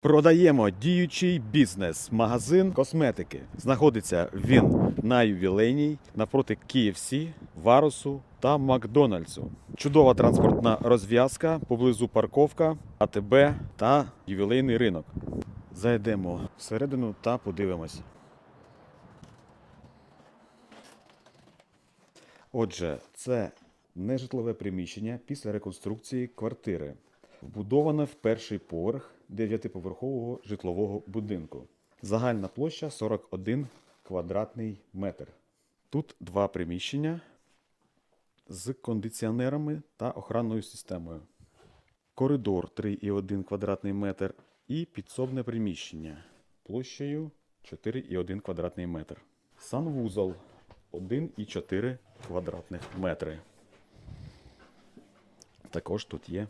Продаємо діючий бізнес, магазин косметики. Знаходиться він на ювілейній навпроти KFC, Варусу та Макдональдсу. Чудова транспортна розв'язка, поблизу парковка, АТБ та ювілейний ринок. Зайдемо всередину та подивимось. Отже, це нежитлове приміщення після реконструкції квартири. Вбудоване в перший поверх дев'ятиповерхового житлового будинку. Загальна площа 41 квадратний метр. Тут два приміщення з кондиціонерами та охранною системою. Коридор 3,1 квадратний метр і підсобне приміщення площею 4,1 квадратний метр. Санвузол 1,4 квадратних метри. Також тут є